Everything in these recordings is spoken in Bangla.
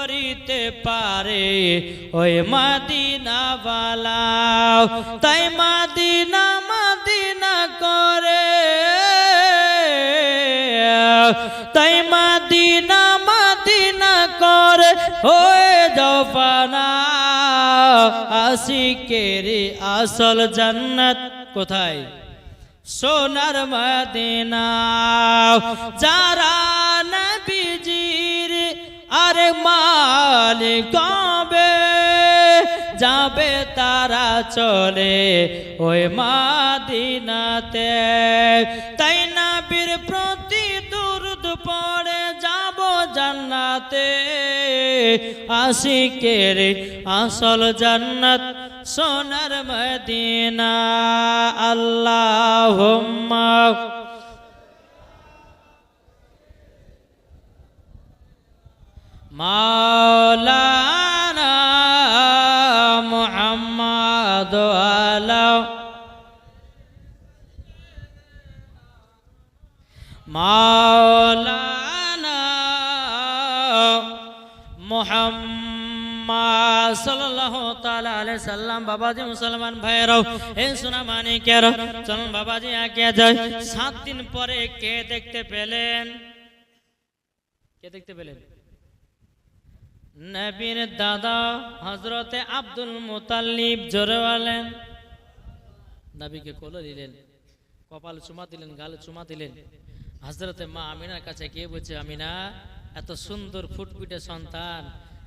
করিতে পারে ওই মাদিনাওয়ালা। তাই মাদিনা মাদিনা করে। তাই মাদিনা মাদিনা করে। হয়ে যাও পানা আসল জান্নাত কোথায়? সোনার মদিনা। যারা আরে মালিক হবে, যাবে তারা চলে ওই মাদিনাতে। তাই না বীর প্রতি দুরুদ পড়ে যাব জান্নাতে। আশিকের আসল জান্নাত সোনার মদিনা। আল্লাহ মাওলানা মুহাম্মদ আলা মাওলানা মোহাম্মদ সাল্লাল্লাহু তাআলা আলাইহি সাল্লাম, বাবাজি মুসলমান ভাইরাও হে সোনা মানিকের, চলুন বাবাজি আগে যাই সাত দিন পরে কে দেখতে পেলেন? কে দেখতে পেলেন? নবীর দাদা হজরতে আব্দুল মুতাল্লিব জোরে বলেন। নবীকে কোলে দিলেন, কপাল চুমা দিলেন, গালে চুমা দিলেন। হজরতে মা আমিনার কাছে গিয়ে বলছে, আমিনা, এত সুন্দর ফুটফুটে সন্তান,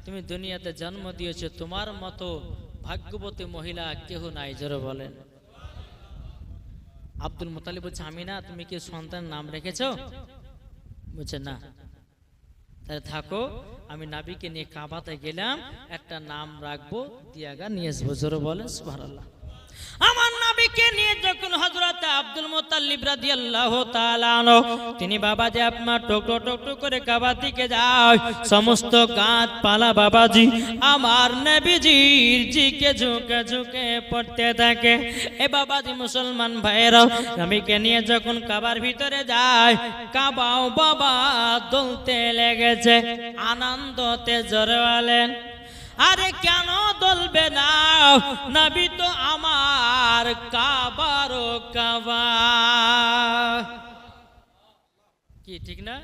তুমি দুনিয়াতে জন্ম দিয়েছ, তোমার মতো ভাগ্যবতী মহিলা কেহ নাই, জোরে বলেন। আব্দুল মোতালিব বলছে, আমিনা, তুমি কি সন্তান নাম রেখেছো? বলছে, না। তাহলে থাকো, আমি নাবিকে নিয়ে কাবাতে গেলাম, একটা নাম রাখব, দিয়াগা নিয়ে আসব। জোরে বলেন, সুবহানাল্লাহ। আমার নাবিকে নিয়ে যখন হযরত আব্দুল রাদিয়াল্লাহু তাআলা আনহু, তিনি বাবাজি আপনার টুকরো টুকরো করে কাবা দিকে যায়, সমস্ত গাছ পালা বাবাজি, আমার নবীজির জিকে ঝুঁকে ঝুঁকে পড়তে থাকে। এ বাবাজি মুসলমান ভাইরা নাবিকে নিয়ে যখন কাবার ভিতরে যায়, কাবাও বাবা দলতে লেগেছে, আনন্দতে জোরে বলেন। আরে কেন দলবে না? নবী তো আমার কাবারো কাবা। কি, ঠিক না?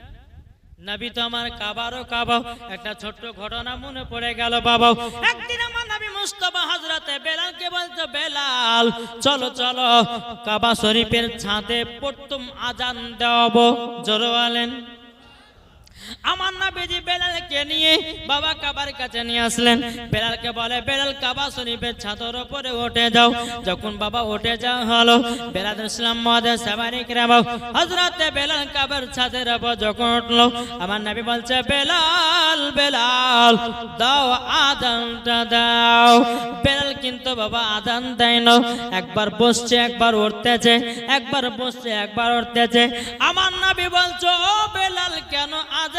নবী তো আমার কাবারও কাবা। একটা ছোট্ট ঘটনা মনে পড়ে গেল, বাবা। একদিন আমার নবী মুস্তফা হজরতে বেলালকে বলতো, বেলাল, চলো চলো, কাবা শরীফের ছাদে প্রথম আজান দেওয়াবো। জোরে বলেন। আমার নবীজি বেলালকে নিয়ে বাবা কাবার কাছে নিয়ে আসলেন। বেলালকে বলে, বেলাল, কাবা শরীফের ছাদের উপরে উঠে যাও। যখন বাবা উঠে যাও হলো, বেলাল ইসলাম মহাদেব সাবারি কিরাম হজরতে বেলাল কাবার ছাদের উপর যখন উঠল, আমার নবী বলছে, বেলাল বেলাল, দাও আদানটা দাও। বেলাল কিন্তু বাবা আদান দেয় না। একবার বসছে, একবার উঠতেছে, একবার বসছে, একবার উঠতেছে। আমার নবী বলছো বেলাল, কেন আজান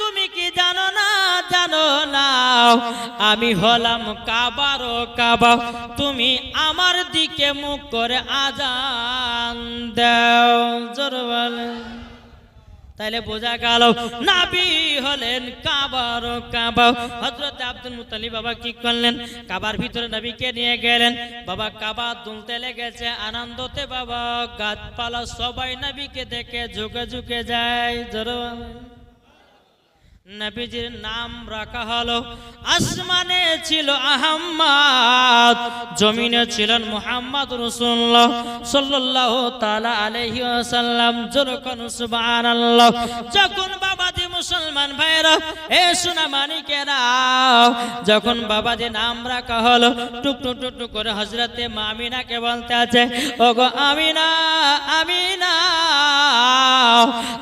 তুমি কি জানো না জানো না? আমি হলাম কাবারও কাবা। তুমি আমার দিকে মুখ করে আজান দাও, জোর তাইলে বোঝা গেল, নাবি হলেন কাবার কাবা। হযরত আব্দুল মুতালিব বাবা কি করলেন? কাবার ভিতরে নবীকে নিয়ে গেলেন। বাবা কাবা দুলতে লেগেছে, আনন্দতে বাবা গাছপালা সবাই নবীকে দেখে ঝুঁকে ঝুঁকে যায়, জোরে নবীজির নাম রাখা হলো, আসমানে ছিল আহম্মদ, জমিনে ছিলেন মুহাম্মদ রাসূলুল্লাহ সাল্লাল্লাহু তাআলা আলাইহি ওয়াসাল্লাম। যখন সুবহানাল্লাহ, যখন বাবাজি মুসলমান ভাইরা এ সোনা মানিকেরা, যখন বাবা যে নাম রাখা হলো, টুক টুক টুক টুক করে হজরতে মামিনাকে বলতে আছে ও গো আমিনা আমিনা,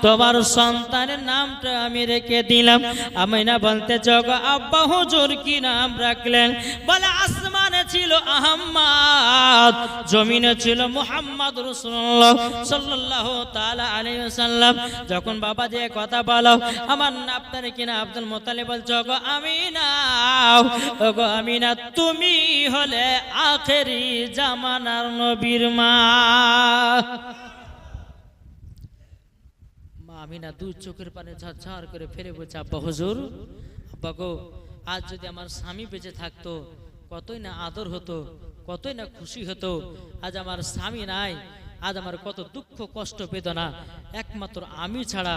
তোমার সন্তানের নামটা আমি রেখে দিলাম। আমিনা বলতে চোখ আব্বা হুজুর কি নাম রাখলেন? বলে, আসমানে ছিল আহম্মদ, জমিনে ছিল মুহাম্মদ রসুল্লাহ সাল্লাল্লাহু তাআলা আলাইহি ওয়াসাল্লাম। যখন বাবা যে কথা বলো, আমার আপনার কিনা আব্দুল মোতালিব বলছো গো আমিনা গো আমিনা, তুমি হলে আখেরি জামানার নবীর মা। আমিনা দুই চোখের পানে ঝরঝর করে ফেরে বলছে, আব্বা হুজুর, আব্বা গো, আজ যদি আমার স্বামী বেঁচে থাকতো, কতই না আদর হতো, কতই না খুশি হতো, আজ আমার স্বামী নাই, আজ আমার কত দুঃখ, কষ্ট, বেদনা, একমাত্র আমি ছাড়া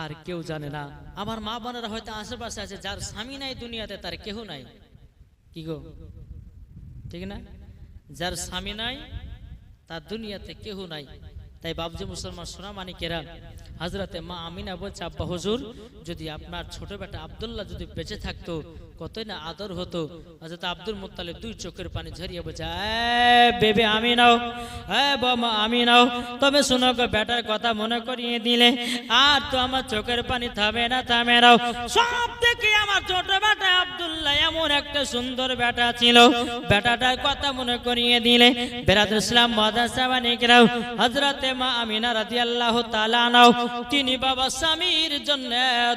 আর কেউ জানে না। আমার মা বোনেরা হয়তো আশেপাশে আছে, যার স্বামী নাই দুনিয়াতে, তার কেহ নাই। কি গো? ঠিক না? যার স্বামী নাই, তার দুনিয়াতে কেউ নাই। তাই বাবজি মুসলমান সোনা মানিকেরা হাজরাতে মা আমিনা বলছে, আব্বা হজুর, যদি আপনার ছোট বেটা আবদুল্লাহ যদি বেঁচে থাকতো কতই না আদর হতো। হজরত আব্দুল মুত্তালিব দুই চোখের পানি ঝরিয়ে বলছে বেবে, আমি নাও। হ্যাঁ আমি নাও। তবে শুনো গো, বেটার কথা মনে করিয়ে দিলে, আর তো আমার চোখের পানি থামে না, থামে নাও সব থেকে আমার ছোট বেটা আব্দুল্লাহ এমন একটা সুন্দর বেটা ছিল। বেটাটার কথা মনে করিয়ে দিলে বেরাদুল ইসলাম মাদ্রাসা মানিকরাও হযরতে মা আমিনা রাদিয়াল্লাহু তাআলা নাও। তিনি বাবা স্বামীর জন্য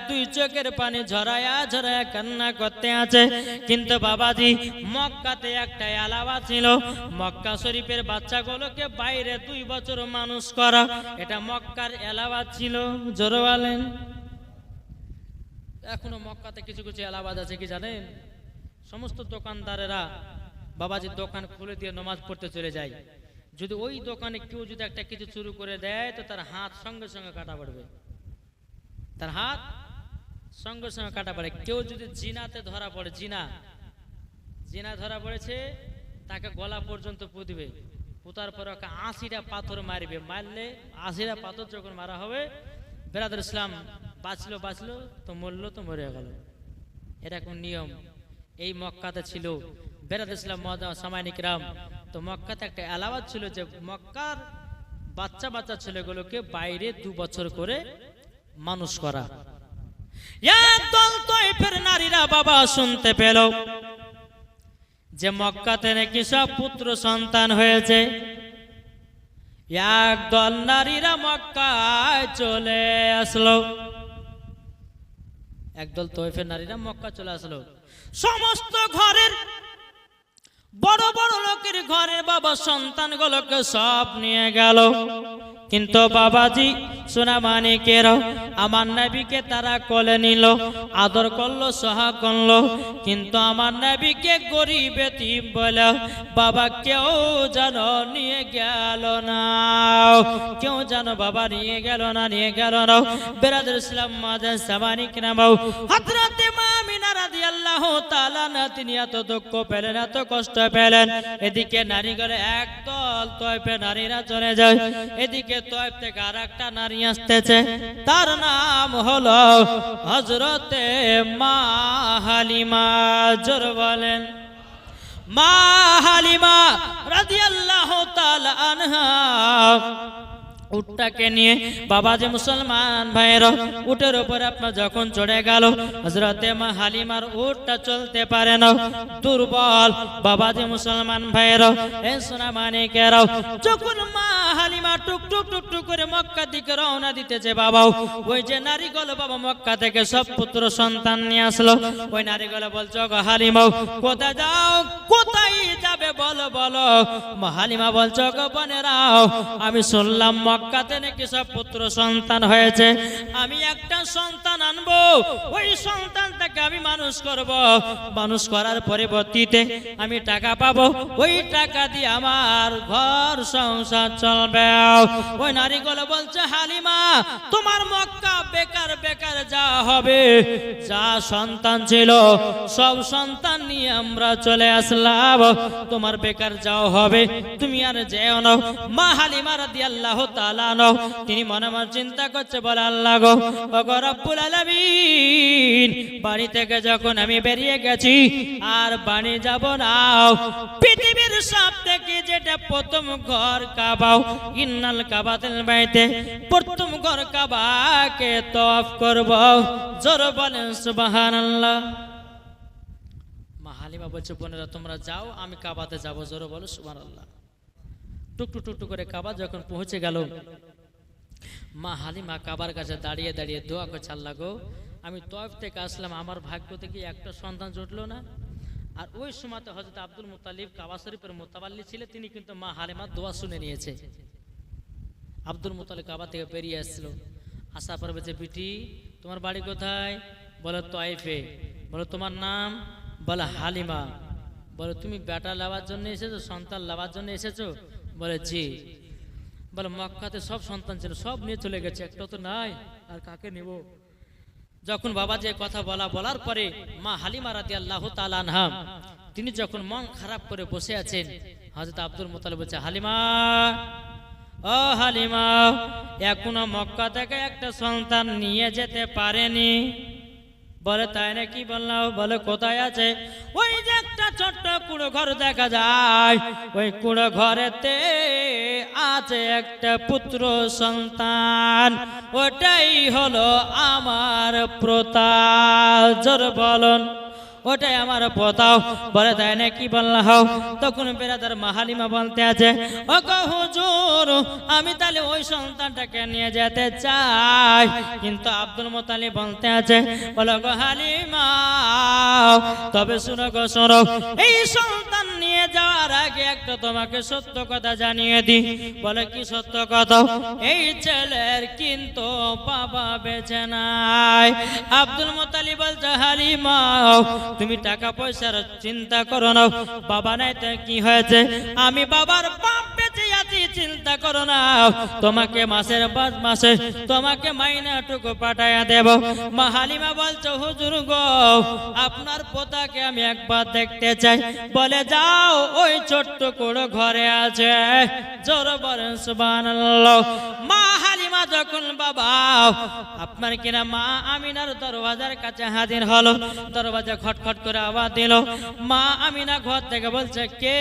দুই চোখের পানি ঝরায়া ঝরায়া কান্না করতে আছে। কিন্তু বাবাজি, মক্কাতে একটা এলাবা ছিল। মক্কা শরীফের বাচ্চাগুলোকে বাইরে দুই বছর মানুষ করা। এটা মক্কার এলাবা ছিল। জোরে বলেন। এখনও মক্কাতে কিছু কিছু এলাবাদ আছে কি জানেন? সমস্ত দোকানদারেরা বাবাজির দোকান খুলে দিয়ে নমাজ পড়তে চলে যায়। যদি ওই দোকানে কেউ যদি একটা কিছু শুরু করে দেয়, তো তার হাত সঙ্গে সঙ্গে কাটা পড়বে। তার হাত সঙ্গে সঙ্গে কাটা পড়ে। কেউ যদি জিনাতে ধরা পড়ে, জিনা। জিনা ধরা পড়েছে, তাকে গলা পর্যন্ত পুঁতবে পুতার পর ওকে আশিটা পাথর মারবে। মারলে আশিটা পাথর যখন মারা হবে বেরাদুল ইসলাম বাঁচলো বাঁচলো, তো মরলো, তো মরে গেল। এরকম নিয়ম? এই মক্কাতে ছিল বেরাদ ইসলাম সামানিক রাম তো মক্কাতে একটা এলাবাদ ছিল যে মক্কার বাচ্চা বাচ্চা ছেলেগুলোকে বাইরে দু বছর করে মানুষ করা। একদল তৈফের নারীরা বাবা শুনতে পেল যে মক্কাতে নাকি সব পুত্র সন্তান হয়েছে। একদল নারীরা মক্কায় চলে আসলো। একদল তৈফের নারীরা মক্কা চলে আসলো। সমস্ত ঘরের বড় বড় লোকের ঘরে বাবা সন্তানগুলোকে সব নিয়ে গেল। কিন্তু বাবাজি সোনা মানিকের আমার নবীকে তারা কলে নিল, আদর করল, সহা করল, কিন্তু আমার নবীকে গরিব এতিম বলে, বাবা কেউ যেন নিয়ে গেল না, কেউ যেন বাবা নিয়ে গেল না, নিয়ে গেল না। বেরাদুল ইসলাম মাঝে সামানিক নামাও না, তিনি এত দুঃখ পেলেন, এত কষ্ট পেলেন। এদিকে নারীগুলো একদল তয়পে নারীরা চলে যায়, এদিকে তয়প থেকে আর আসতেছে। তার নাম হলো হজরতে মা হালিমা জোর বলেন। মা হালিমা রাদিয়াল্লাহু তাল আনহা উটটাকে নিয়ে বাবা যে মুসলমান ভাইয়ের উটের উপরে আপনার যখন চড়ে গেল হজরতে মা হালিমার উটটা চলতে পারে না। দুর্বল বাবা যে মুসলমান ভাইয়ের এ সোনা মানিকেরাও, যখন মা হালিমা টুক টুক টুক টুক করে মক্কা দিকে রওনা দিতেছে বাবা ওই যে নারীগুলো বাবা মক্কা থেকে সব পুত্র সন্তান নিয়ে আসলো। ওই নারীগুলো বলছো হালিমাও, কোথায় যাও? কোথায় যাবে বলো বলো? মা হালিমা বলছো গো বোনেরাও, আমি শুনলাম মক্কাতে নাকি সব পুত্র সন্তান হয়েছে? আমি একটা সন্তান আনব, ওই সন্তানটাকে আমি মানুষ করব। মানুষ করার পরিবর্তিতে আমি টাকা পাবো। ওই টাকা দিয়ে আমার ঘর সংসার চলবে। ওই বলছে, হালিমা, তোমার মক্কা বেকার বেকার যা হবে, যা সন্তান ছিল, সব সন্তান নিয়ে আমরা চলে আসলাম। তোমার বেকার যাও হবে, তুমি আর যেও না। মা হালিমা রাদিয়াল্লাহু তাআলা তিনি মনে মনে চিন্তা করছে, বলে, আল্লাহ বাড়ি থেকে যখন আমি বেরিয়ে গেছি, আর বাড়ি যাব না। পৃথিবীর সব থেকে যেটা প্রথম ঘর কাবাও ইন্নাল প্রথম ঘর কাবাকে তফ করব। জোর বলেন মা বলছে, বোনেরা, তোমরা যাও, আমি কাবাতে যাব। জোরে বলো, সুবহানাল্লাহ। টুকটু টুকটু করে কাবা যখন পৌঁছে গেল, মা হালিমা কাবার কাছে দাঁড়িয়ে দাঁড়িয়ে দোয়া করছে, আল্লাহ গো, আমি তয়ফ থেকে আসলাম, আমার ভাগ্য থেকে একটা সন্তান জুটলো না। আর ওই সময়তে হজরত আব্দুল মুতালিব কাবা শরীফের মোতাবাল্লি ছিলেন তিনি কিন্তু মা হালিমার দোয়া শুনে নিয়েছে। আব্দুল মুতালিব কাবা থেকে বেরিয়ে আসছিল আসা পর বলছে, বিটি, তোমার বাড়ি কোথায়? বলে, তয়েফে। বলো, তোমার নাম? বলে, হালিমা। বলে, তুমি বেটা লাভার জন্য এসেছ, সন্তান লাভার জন্য এসেছ? বলে, জি। বলে, মক্কাতে সব সন্তান ছিল, সব নিয়ে চলে গেছে, একটা তো নাই, আর কাকে নেব? যখন বাবা যে কথা বলা, বলার পরে মা হালিমা রাদি আল্লাহ আনহা, তিনি যখন মন খারাপ করে বসে আছেন হজরত আব্দুল মোতালিব বলছে, হালিমা, ও হালিমা, এখনও মক্কা থেকে একটা সন্তান নিয়ে যেতে পারেনি। বলে, তাই না নাকি বললাম? বলে, কোথায় আছে? ওই যে একটা ছোট্ট কুড়ো ঘর দেখা যায়। ওই কুড়ো ঘরেতে আছে একটা পুত্র সন্তান। ওটাই হলো আমার প্রতা জোর বলন। ওটাই আমার পোতাও বলে, তাই না কি বললা হও? তখন বেড়াদার মাহালিমা বলতে আছে ও হুজুর, আমি তাহলে ওই সন্তানটাকে নিয়ে যেতে চাই। কিন্তু আব্দুল মোতালি বলতে আছে, বলো গো হালিমা, তবে শুনো গো, শোনো, এই সন্তান নিয়ে যাওয়ার আগে একটা তোমাকে সত্য কথা জানিয়ে দি বলে, কি সত্য কথা? এই ছেলের কিন্তু বাবা বেঁচে নাই। আব্দুল মোতালি বলছে, হালিমা তুমি টাকা পয়সার চিন্তা করো না। বাবা নাই তো কি হয়েছে? আমি বাবার বাপ চিন্তা করো না। তোমাকে মাসের পাঁচ মাসে তোমাকে মাইনাটুকু পাঠাইয়া দেব। মা হালিমা বলছো, হুজুর আপনার পোতাকে আমি একবার দেখতে চাই। বলে, যাও, ওই ছোট্ট কুড়ো ঘরে আছে। জোর মা হালিমা যখন, বাবা, আপনার কিনা মা আমিনার দরওয়াজার কাছে হাজির হলো। দরওয়াজা খটখট করে আওয়াজ দিল। মা আমিনা ঘর থেকে বলছে, কে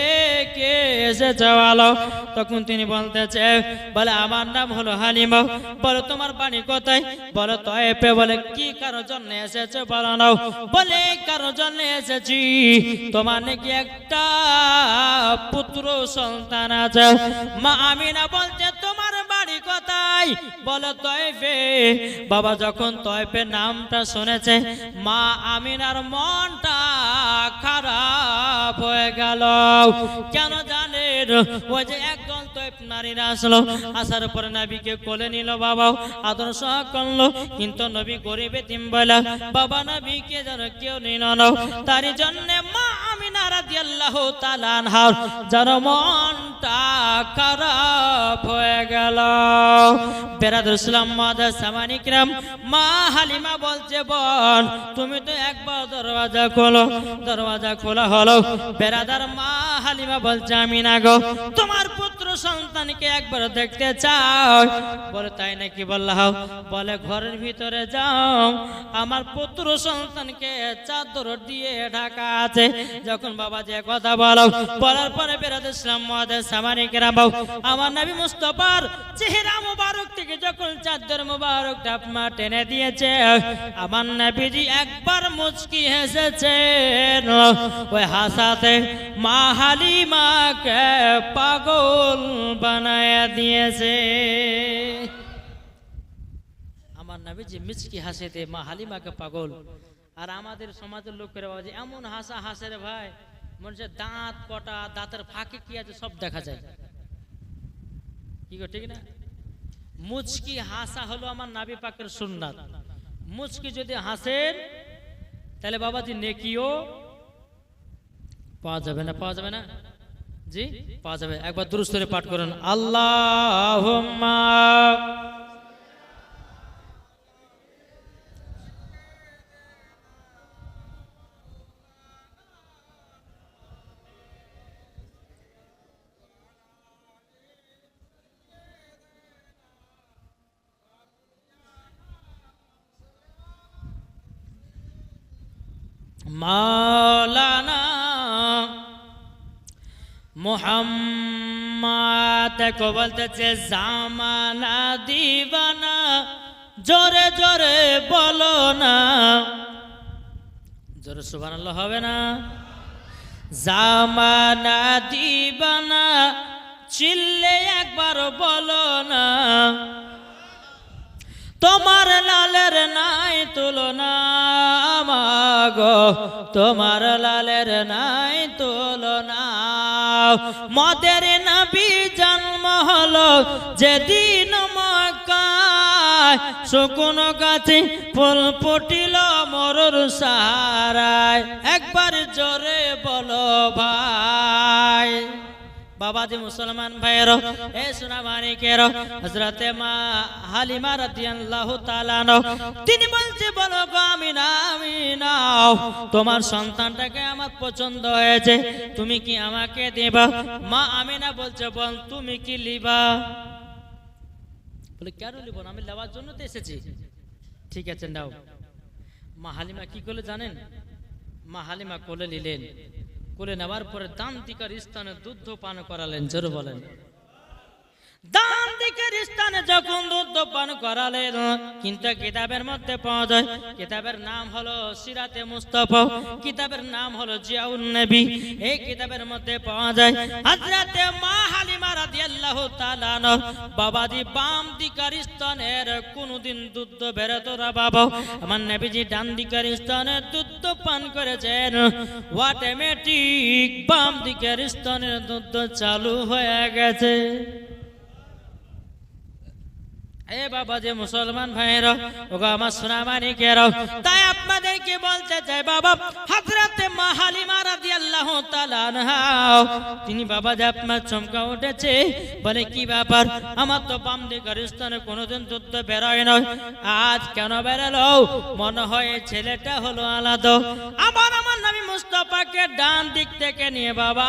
কে এসে বলো? তখন তিনি বলতেছে, বলে, আমার নাম হলো হালিমা। বলো, তোমার বাণী কোথায়? বলো তয়েপে বলে, কি কারও জন্য এসেছে? বলো, নাও। বলে কারও জন্য এসেছি। তোমার নাকি একটা পুত্র সন্তান আছে। মা আমিনা বাড়ি কোথায় বলো তয়েফে। বাবা যখন তয়েফে নামটা শুনেছে, মা আমিনার মনটা খারাপ হয়ে গেল। কেন জানেন? ওই যে একজন তয়েফ নারীরা আসলো, আসার পরে নবীকে কোলে নিল বাবা আদর সহ করল। কিন্তু নবী গরিবে তিন বলা, বাবা নবীকে যেন কেউ নিল না। তার জন্য মা দরওয়াজা খোলো হলো। মা হালিমা বলছে, আমি না গো, তোমার পুত্র সন্তানকে একবার দেখতে চাও বলে, তাই নাকি বললাম বলে, ঘরের ভিতরে যাও, আমার পুত্র সন্তানকে চাদর দিয়ে ঢাকা আছে, যখন বাবা, যে কথা বলো। বলার পরে বেরাদ ইসলাম মহাদের সামানিকেরা বাবু আমার নবী মুস্তফার চেহারা মুবারক থেকে যখন চাদর মুবারক ডাপমা টেনে দিয়েছে, আমার নবীজি একবার মুচকি হেসেছেন, ওই হাসাতে মা হালিমাকে পাগল বানায়া দিয়েছে। আমার নবীজি মিচকি হাসিতে মা হালিমাকে পাগল আর আমাদের সমাজের লোকেরা বাবা যে এমন হাসা হাসে রে ভাই মনে হচ্ছে দাঁত কটা, দাঁতের ফাঁকে কি আছে সব দেখা যায়। কি গো, ঠিক না? মুচকি হাসা হলো আমার নাবি পাকের সুন্নাত। মুচকি যদি হাসেন, তাহলে বাবাজি নেকিও পাওয়া যাবে না, পাওয়া যাবে না? জি, পাওয়া যাবে। একবার দুরুস্তরে পাঠ করুন আল্লাহ মাওলানা মোহাম্মদ কো বলতেছে, জামানা দিবানা, জোরে জোরে বলো না। জোরে সুবহানাল্লাহ হবে না? জামানা দিবানা, চিল্লে একবার বলো না। তোমার লালের নাই তুলনা মাগো। তোমার লালের নাই তুলনা। মদের নবী জন্ম হলো যেদিন মক্কায়। শুকুন গাছে ফুল ফুটিল মরুর সারায়। একবার জোরে বলো ভাই। বাবাজি মুসলমান ভাইয়ের, এ সোনা মানিকের হজরতে মা হালিমা রাদিয়াল্লাহু তাআলা তিনি বলছে, বলো গো আমি না আমি নাও তোমার সন্তানটাকে আমার পছন্দ হয়েছে, তুমি কি আমাকে দেবা? মা আমিনা বলছে, বল, তুমি কি লিবা? বলে, কেন লিব আমি নেওয়ার জন্য তো এসেছি। ঠিক আছে, নাও। মা হালিমা কি করলে জানেন? মা হালিমা কোলে নিলেন। কোলে নেওয়ার পরে দান্তিকার স্থানে দুধ পান করালেন জোর বলেন। স্থানে যখন দুধ পান কিন্তু কিতাবের মধ্যে পাওয়া যায়, কিতাবের নাম হলো সিরাতে মুস্তফা, কিতাবের নাম হলো এই কিতাবের মধ্যে পাওয়া যায় বাবাজি বাম দিকার স্তনের কোনদিন দুধ বেরোতো না বাবা। আমার নবীজি ডান দিকের স্তনে দুধ পান করেছেন। অটোমেটিক বাম দিকের স্তনের দুধ চালু হয়ে গেছে। এ বাবা যে মুসলমান ভাইয়েরা ওগো আমার সোনামানি কেরাও তাই আপনাদেরকে বলতে চাই বাবা, হযরতে মা হালিমা রাদিয়াল্লাহু তাআলা আনহা, তিনি বাবা যে আপনার চমকা উঠেছে, বলে কি ব্যাপার? আমার তো বাম দিকের স্থানে কোনোদিন দুধ বেরোয় না আজ কেন বেরোলো? মনে হয় ছেলেটা হলো আলাদা। আমার আমার নবী মুস্তাফাকে ডান দিক থেকে নিয়ে বাবা,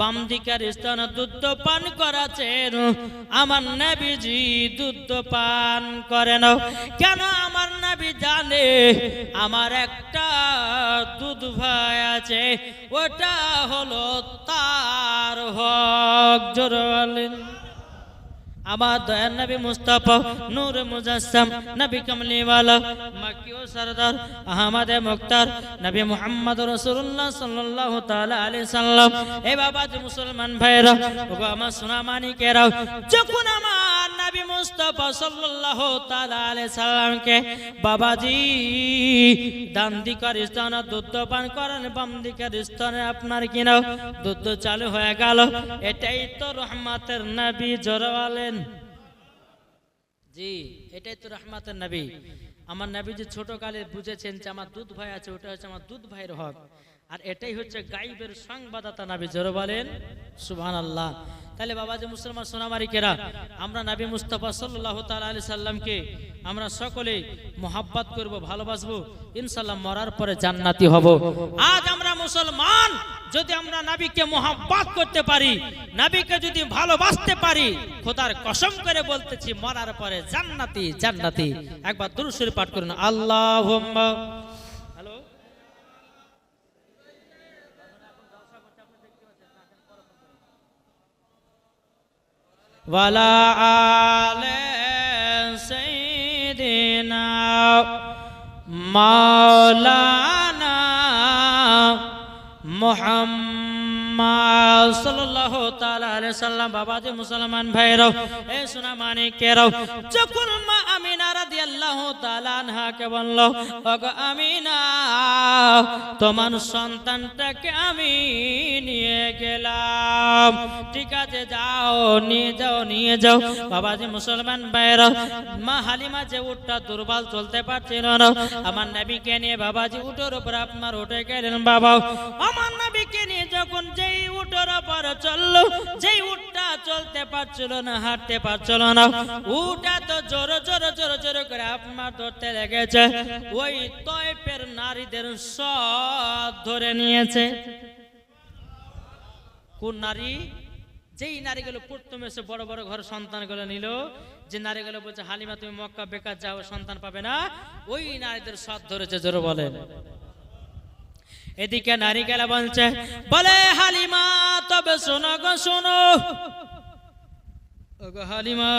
বাম দিকের স্থানে দুধ পান করাছেন। আমার নবীজি দুধ পান করে না কেন আমার নাবি জানে আমার একটা দুধ ভাই আছে, ওটা হলো তার হক, জোর বলেন। আমার দয়ার নবী মুস্তাফা, নূর মুজাসসাম নবী কামলিওয়ালা মাকিও সরদার আহমদ মুক্তার, নবী মোহাম্মদ রসুল্লাহ সাল্লাল্লাহু তাআলা আলাইহি সাল্লাম। এ বাবা মুসলমান ভাইরা ওগো আমার সোনা মানিকেরা যখন আমার নবী মুস্তাফা সাল্লাল্লাহু তাআলা আলাইহি সাল্লামকে বাবাজি ডান দিকের স্থানে দুধ পান করেন বাম দিকের স্থানে আপনার কিনা দুধ চালু হয়ে গেল। এটাই তো রহমাতের নবী জরওয়ালেন জি, এটাই তো রহমাতের নবী। আমার নবী যে ছোট কালে বুঝেছেন যে আমার দুধ ভাই আছে, ওটা হচ্ছে আমার দুধ ভাইয়ের হক। আর এটাই হচ্ছে গাইবের সংবাদদাতা নবী, জোর বলেন সুবহান আল্লাহ তাহলে বাবা যে মুসলমান সোনামারিকেরা আমরা নাবি মুস্তফা সাল্লাহ তাল আলাইহি সাল্লামকে আমরা সকলে মোহাব্বত করব, ভালোবাসবো। ইনশাল্লাহ মরার পরে জান্নাতি হব। আজ আমরা মুসলমান, যদি আমরা নাবিকে মোহাব্বত করতে পারি, নবীকে যদি ভালোবাসতে পারি, খোদার কসম করে বলতেছি, মরার পরে জান্নাতি জান্নাতি। একবার দুরুদ পাঠ করুন, আল্লাহুম্মা। হ্যালো? ওয়ালা আলে সাইয়্যিদিনা মাওলানা মুহাম্মদ সাল্লাম বাবা যে মুসলমান যখন মা তোমার সন্তানটাকে আমি নিয়ে গেলাম। ঠিক আছে, যাও, নিয়ে যাও নিয়ে যাও। বাবাজি মুসলমান ভাইরাও, মা হালিমা যে উটটা দুর্বল চলতে পারছিল না, আমার নবীকে নিয়ে বাবাজি উটোর উপর আপনার উঠে গেলেন বাবা আমার নবীকে নিয়ে যখন যেই উটোর বরাবর চলল, যেই উটটা চলতে পারছিল না, হাঁটতে পারছিল না, উটা তো জোর জোর জোর জোর করে আপনার ধরতে লেগেছে। ওই তয়পের নারীদের সব ধরে নিয়েছে। কোন নারী? যেই নারীগুলো প্রথমে এসে বড় বড় ঘর সন্তানগুলো নিল, যে নারীগুলো বলছে, হালিমা, তুমি মক্কা বেকার যাও, সন্তান পাবে না। ওই নারীদের সব ধরেছে, জোর বলেন। এদিকে নারী গেলা বলছে, বলে, হালিমা, তবে শোনো গো, শোনো। ও গো হালিমা,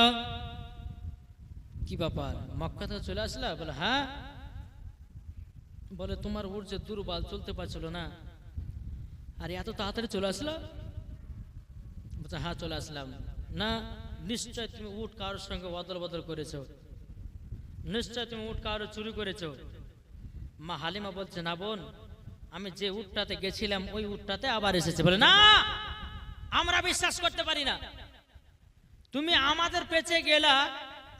কি ব্যাপার? মক্কা তো চলে আসলা? বলে হ্যাঁ। বলে, তোমার উঠ যে দুর্বল, চলতে পারছিল না। আর এত তাড়াতাড়ি চলে আসলো? বলছে হ্যাঁ চলে আসলাম। না, নিশ্চয় তুমি উঠ কারোর সঙ্গে বদল বদল করেছ। নিশ্চয় তুমি উঠ কারও চুরি করেছ। মা হালিমা বলছে, না বোন আমি যে উটটাতে গেছিলাম, ওই উটটাতে আবার এসেছে। বলে, না, আমরা বিশ্বাস করতে পারি না। তুমি আমাদের পেছে গেলা,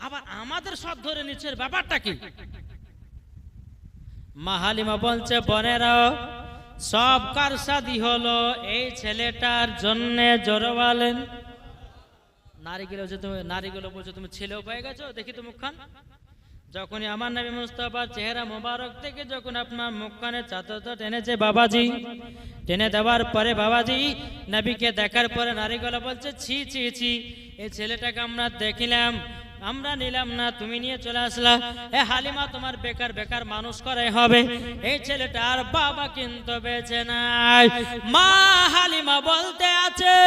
আবার আমাদের সব ধরে নিচ্ছে। এর ব্যাপারটা কি? মাহালিমা বলছে বনেরাও সব কারসাদি হলো? এই ছেলেটার জন্য জোরবালেন নারীগুলো যে তুমি নারীগুলো বলছো, তুমি ছেলেও পেয়ে গেছো? দেখি তো মুখখান। যখনই আমার নবী মুস্তফার চেহারা মোবারক থেকে যখন আপনার মুখখানে চাদরটা টেনেছে বাবাজি, টেনে দেওয়ার পরে বাবাজি, নবীকে দেখার পরে নারী গলা বলছে, ছি ছি ছি, এই ছেলেটাকে আমরা দেখিলাম। আমরা নিলাম না, তুমি নিয়ে চলে আসলা। এ হালিমা, তোমার বেকার বেকার মানুষ করাই হবে। এই ছেলেটা আর বাবা কিন্তু বেঁচে নাই। মা হালিমা বলতে আছে,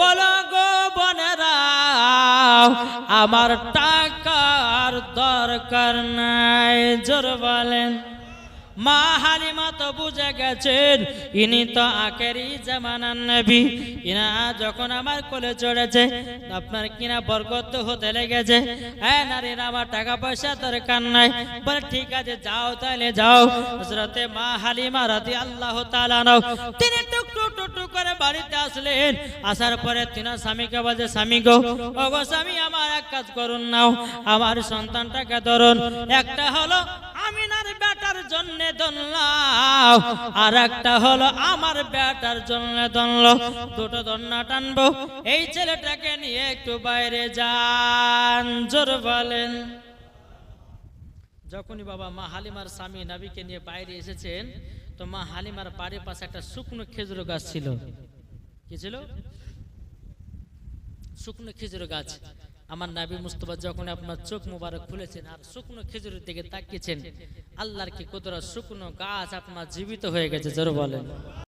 বলো গো বোনেরা, আমার টাকার দরকার নাই, জোর বলেন। মা হালিমা তো বুঝে গেছেন, ইনি তো আখেরি জামানার নবী। ইনা যখন আমার কোলে চড়েছে, আপনার কিনা বরকত হতে লেগেছে। হ্যাঁ নারীর, আমার টাকা পয়সা দরকার নাই। বলে, ঠিক আছে, যাও তাহলে যাও। হজরতে মা হালিমা রাতি আল্লাহ তাআলা নাও তিনি টুক টুক টুক টুক করে বাড়িতে আসলেন। আসার পরে তিনার স্বামীকে বলছে, স্বামী গো ও স্বামী, আমার এক কাজ করুন নাও। আমার সন্তানটাকে ধরুন। একটা হলো আমিনার বেটার জন্য দনলাও আর একটা হলো আমার বেটার জন্য দনল দুটো দন্না টানবো। এই ছেলেটাকে নিয়ে একটু বাইরে যান, জোর বলেন। যখনই বাবা মা হালিমার স্বামী নাবিকে নিয়ে বাইরে এসেছেন, তো মা হালিমার বাড়ির পাশে একটা শুকনো খেজুর গাছ ছিল। কি ছিল? শুকনো খেজুর গাছ। আমার নাবি মুস্তফা যখন আপনার চোখ মুবারক খুলেছেন আর শুকনো খেজুরের দিকে তাকিয়েছেন, আল্লাহর কি কুদরা শুকনো গাছ আপনার জীবিত হয়ে গেছে, জোর বলেন।